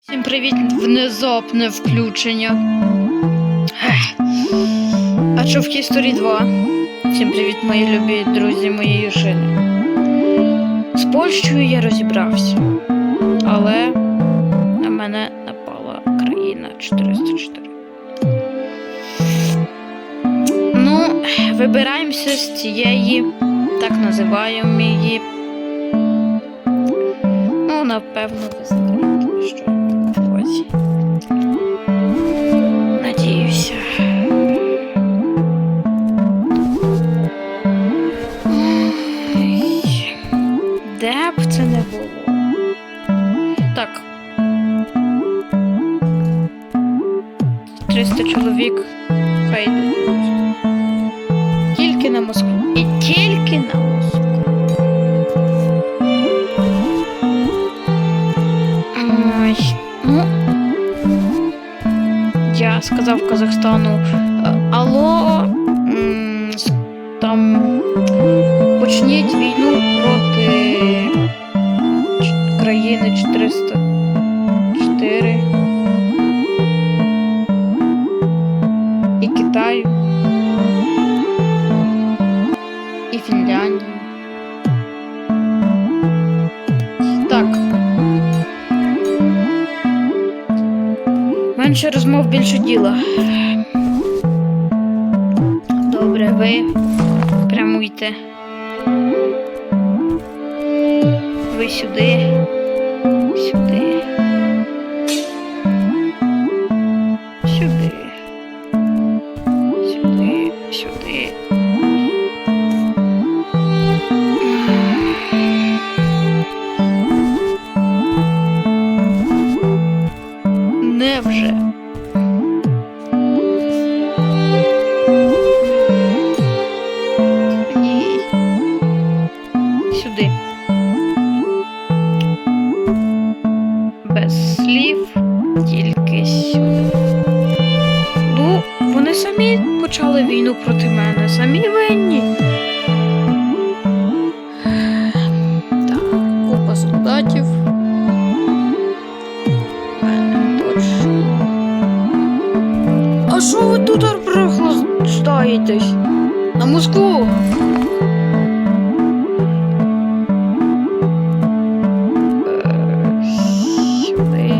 Всім привіт, внезапне включення. А що в History 2? Всім привіт, мої любі друзі, мої юшини. З Польщею я розібрався, але на мене напала країна 404. Ну, вибираємося з цієї, так називаємо її. Ну, напевно, ви знаєте, що чоловік фейду. Тільки на Москву. І тільки на Москву. Ой, ну. Я сказав Казахстану. Більше діла. Е, Сюди.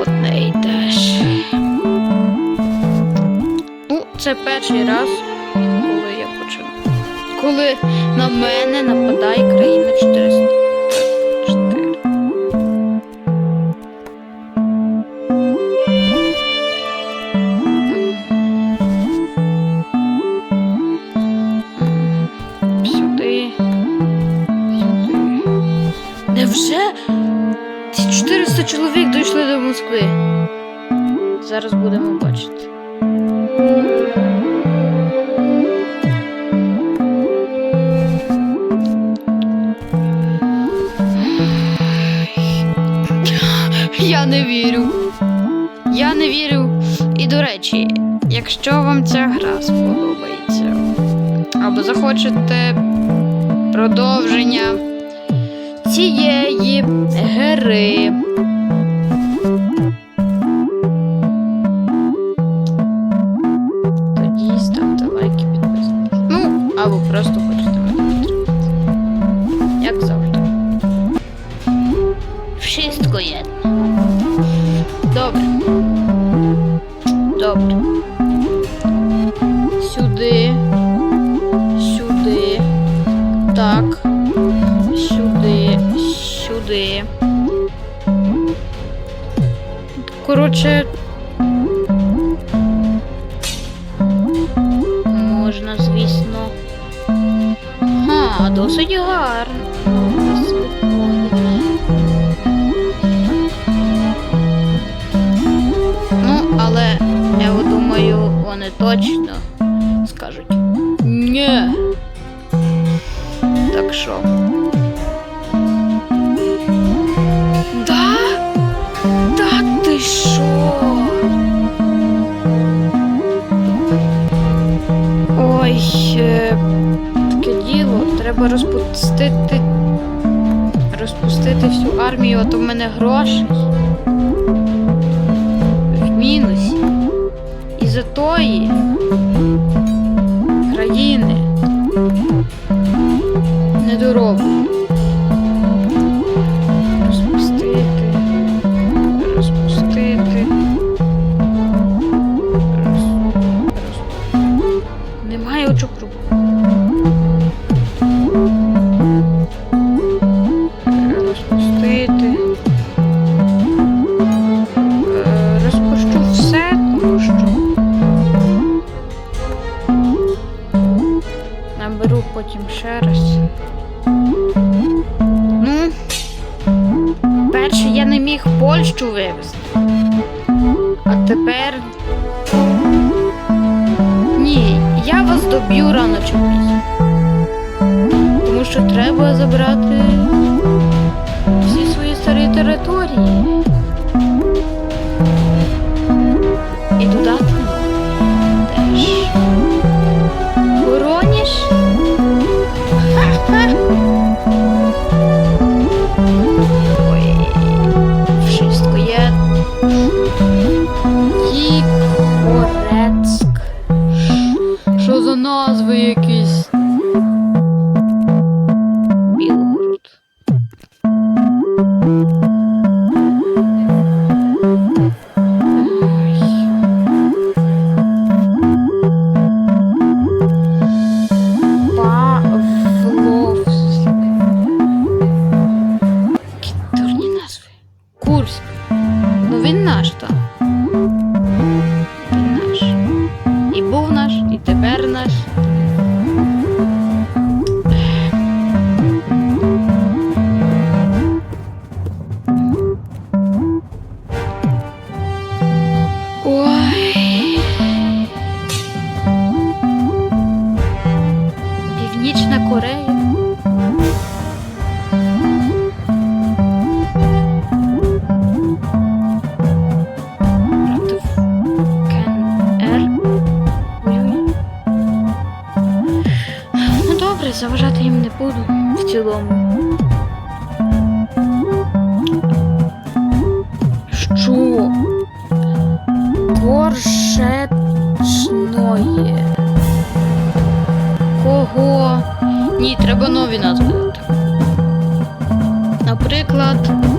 Одне й те ж. Це перший раз, коли я почав. Коли на мене нападає країна вірю. Я не вірю. І до речі, якщо вам ця гра сподобається, або захочете продовження цієї гри. Сюди. Коротше. Можна, звісно. Ага, досить гарно. Ну, але я думаю, вони точно скажуть ні. Так що? розпустити розпустити всю армію, а то в мене грошей. В мінусі. І за тої країни недороблю. забирати всі свої старі території. zaklad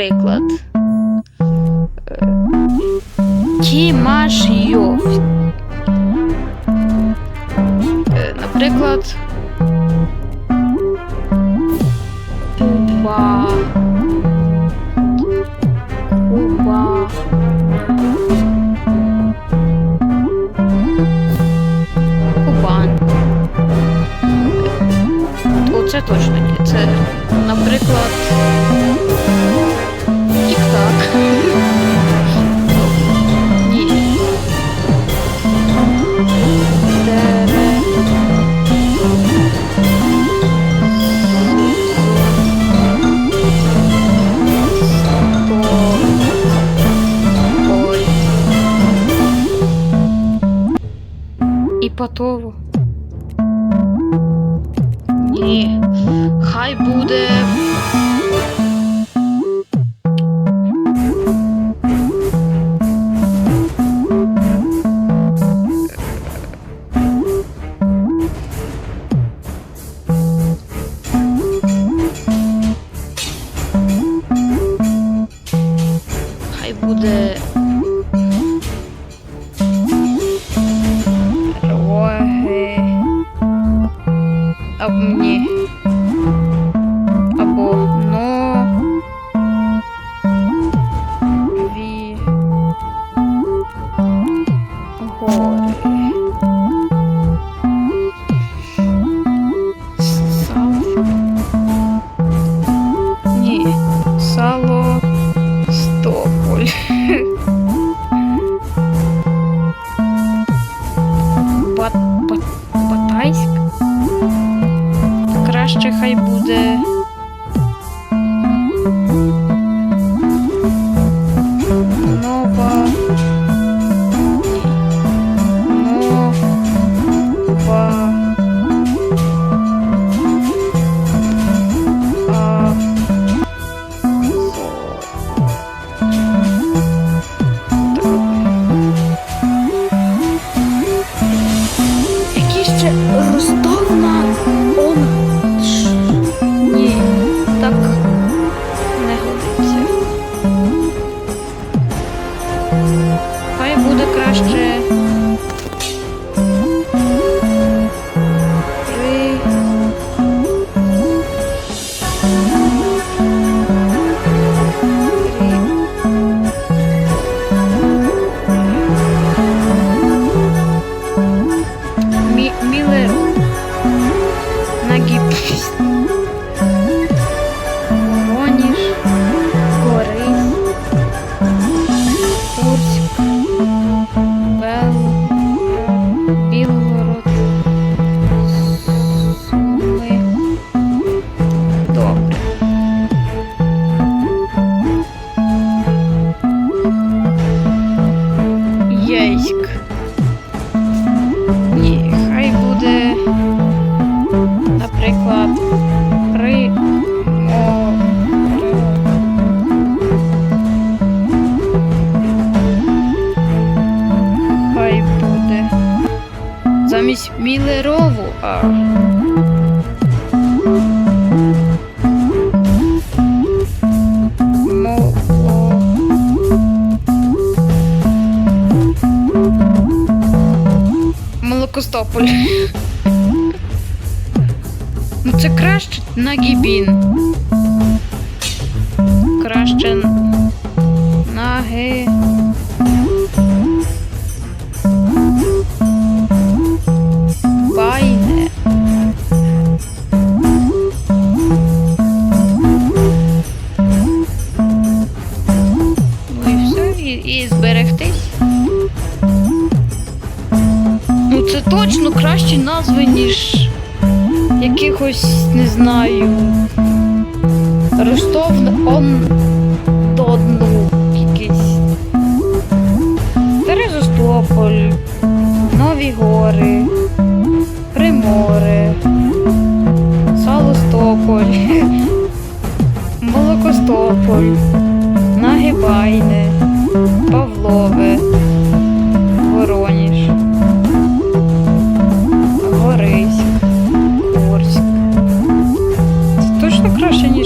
наприклад, е, Кімашйов. Е, наприклад, Куба. Куба. Кубан. Оце точно ні. Це, наприклад. Готово. Ні, хай буде. буде краще. Е, наприклад, при е, хай буде замість мілерову а. Молокостополь. Це краще на гібін. Краще на. Байне. Ну і зберегтись. Ну це точно кращі назви, ніж якихось, не знаю. Ростов он Додну якийсь. Терезостополь, Нові Гори, Приморе, Салостополь, Молокостополь, Нагибайне, Павлове,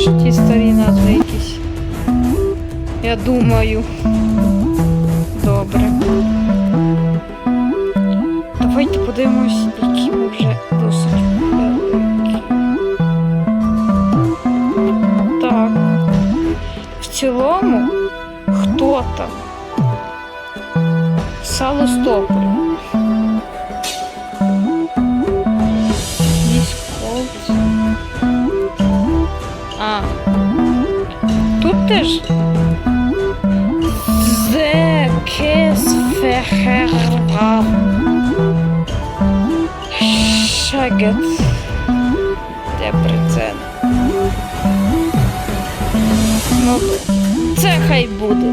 краще, ті старі назви якісь. Я думаю. Добре. Давайте подивимось, які ми вже досить великі. Так. В цілому, хто там? Салостополь. Військовці. Теж Зе Кесфехерва. Шагет. Дебрецен. Ну, це хай буде.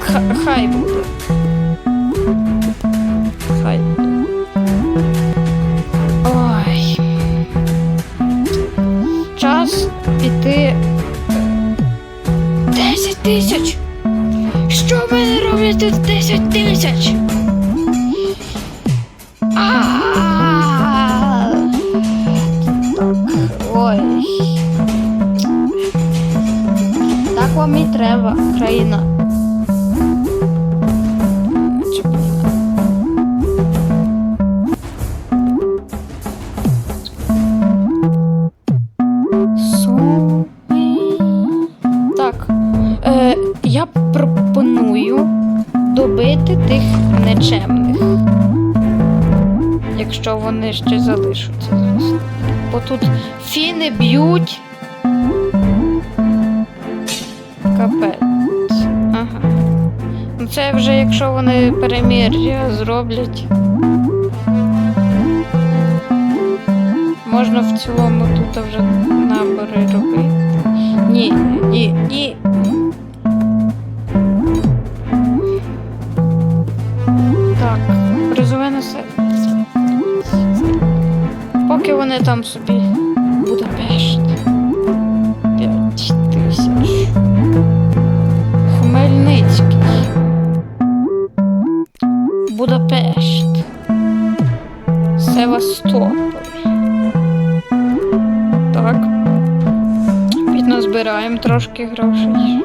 Ха- Хай буде. Хай буде. Ой. Час піти. 10 тисяч! Що мене роблять тут 10 тисяч? Ой. Так вам і треба, країна. Вони ще залишаться, звісно. Бо тут фіни б'ють. Капець. Ага. Ну це вже якщо вони перемір'я зроблять. Можна в цілому тут вже набори робити. Ні, ні, ні. Так, призове населення. Поки вони там собі Будапешт. П'ять тисяч. Хмельницький. Будапешт. Севастополь. Так. Підназбираємо трошки грошей.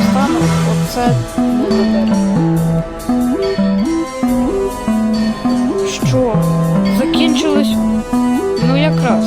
Казахстан оце буде забере. Що? Закінчилось? Ну. Якраз.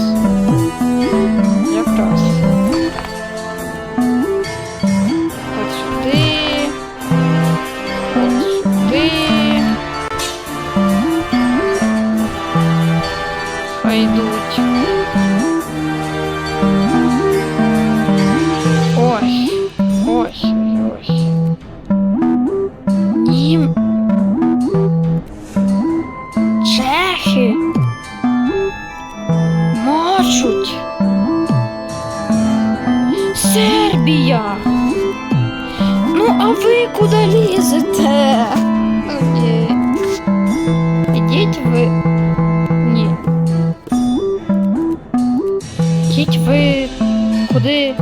Куди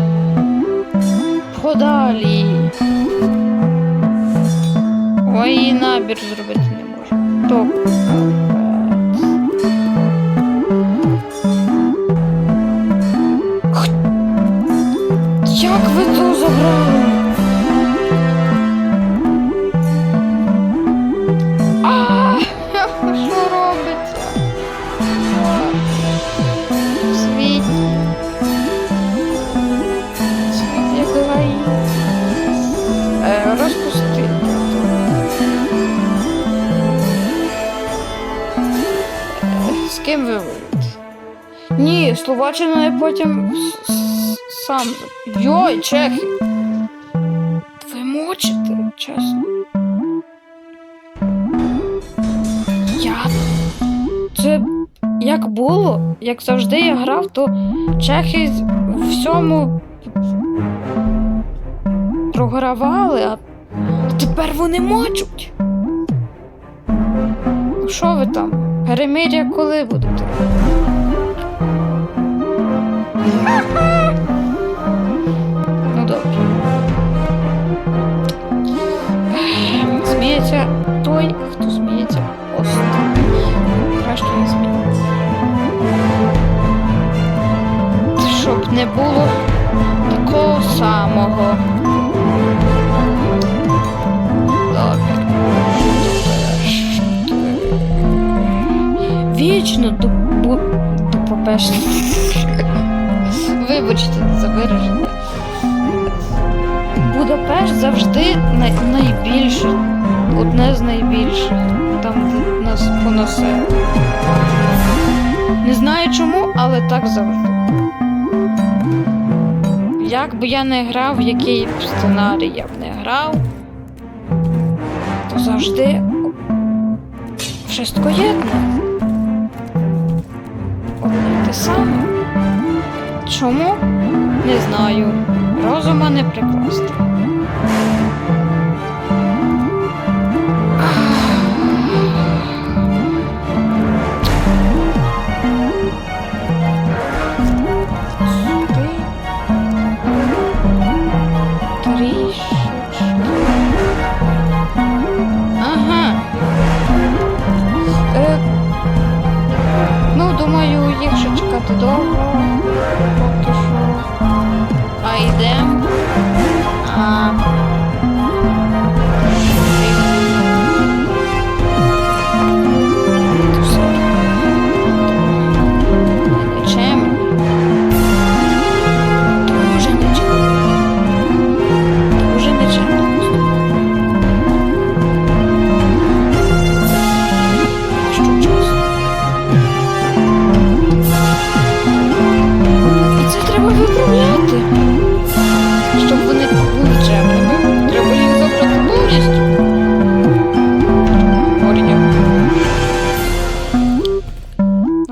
подалі. Ой, і набір зробити не можу. То потім сам. Йой, чехи. Ви мочите, чесно. Я. Це як було, як завжди я грав, то чехи в всьому програвали, а тепер вони мочуть. Що ви там? Перемир'я коли будете? Ну добре. Сміється той, хто сміється останній. Краще не сміється. Щоб не було такого самого. Добре. Вічно до, до попешне. Вибачте за вираження. Будапешт завжди най, найбільше, одне з найбільших. Там де нас понесе. Не знаю чому, але так завжди. Як би я не грав, який б сценарій я б не грав, то завжди wszystko jedno. Й те саме. Чому? Не знаю. Розума не прикласти.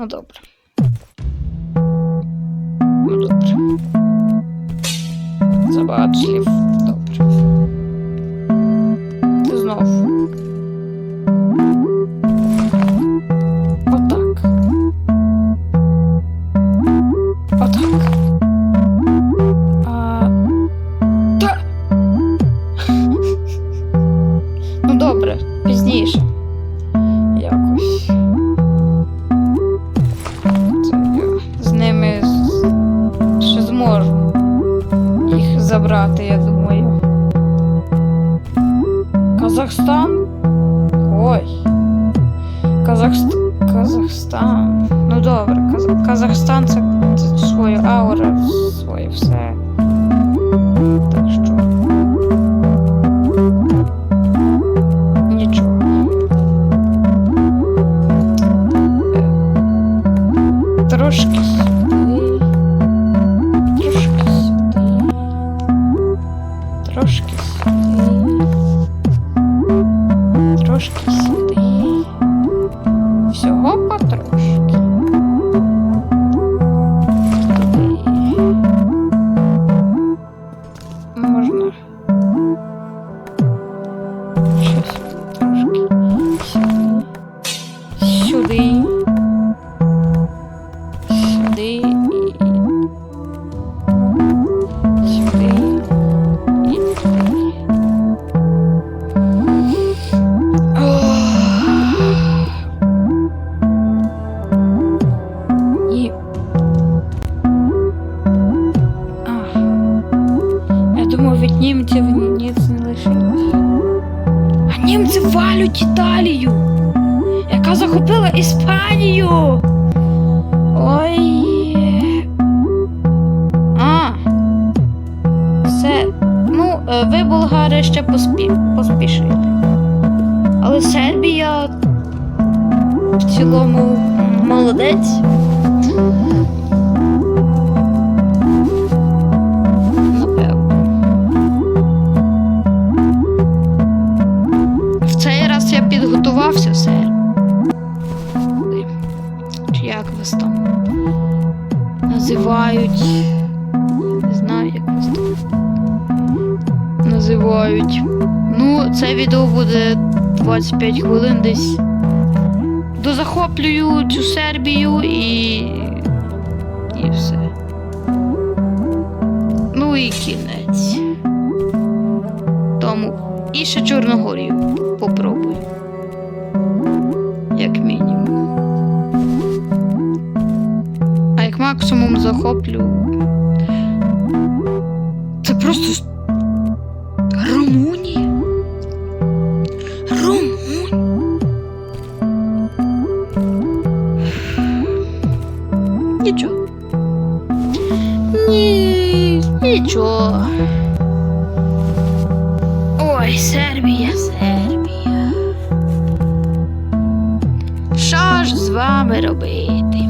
Ну добре. Ну добре. Забагато слів. Німців ніц не лишилось. А німці валють Італію, яка захопила Іспанію. Ой. А. Все. Ну, е, ви, болгари, ще поспі... поспішите. Але Сербія в цілому молодець. Називають. Ну, це відео буде 25 хвилин десь. Дозахоплюю цю Сербію і. і все. Ну і кінець. Тому і ще Чорногорію попробую. Як мінімум. А як максимум захоплю. Це просто. Нічого. Ой, Сербія, Сербія. Що ж з вами робити?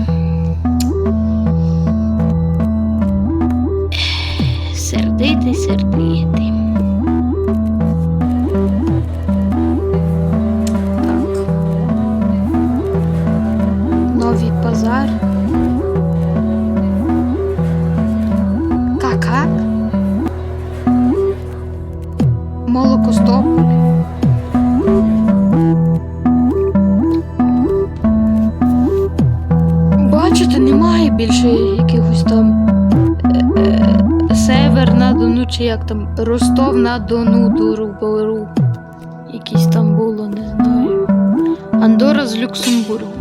Сердити, сердити. Так. Новий базар. Молокостоп. Бачите, немає більше якихось там е, е, Север на Дону, чи як там Ростов на Дону, Дуру. Якісь там було, не знаю. Андора з Люксембургом.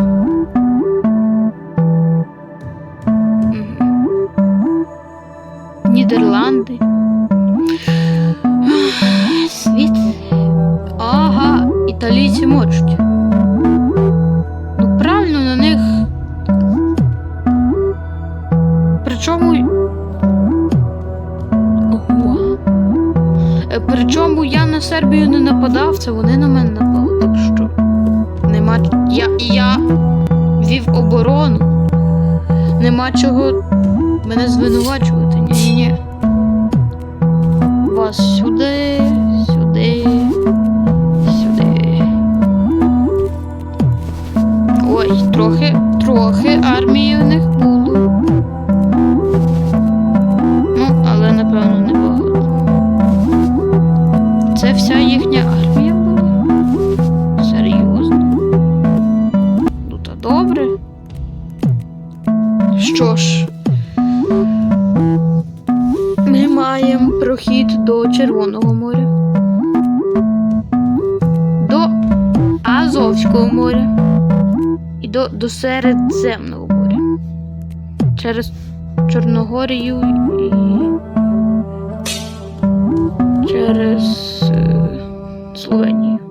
Італійці можуть. Добре. Що ж, ми маємо прохід до Червоного моря, до Азовського моря і до, до Середземного моря. Через Чорногорію і через е, Словенію.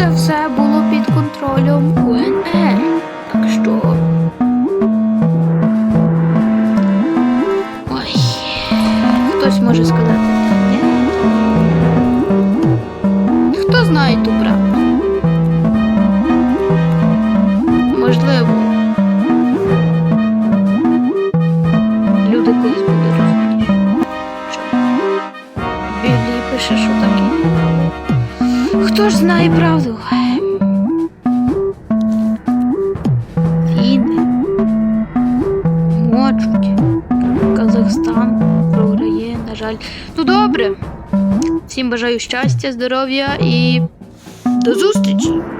Це все було під контролем добре. Всім бажаю щастя, здоров'я і до зустрічі!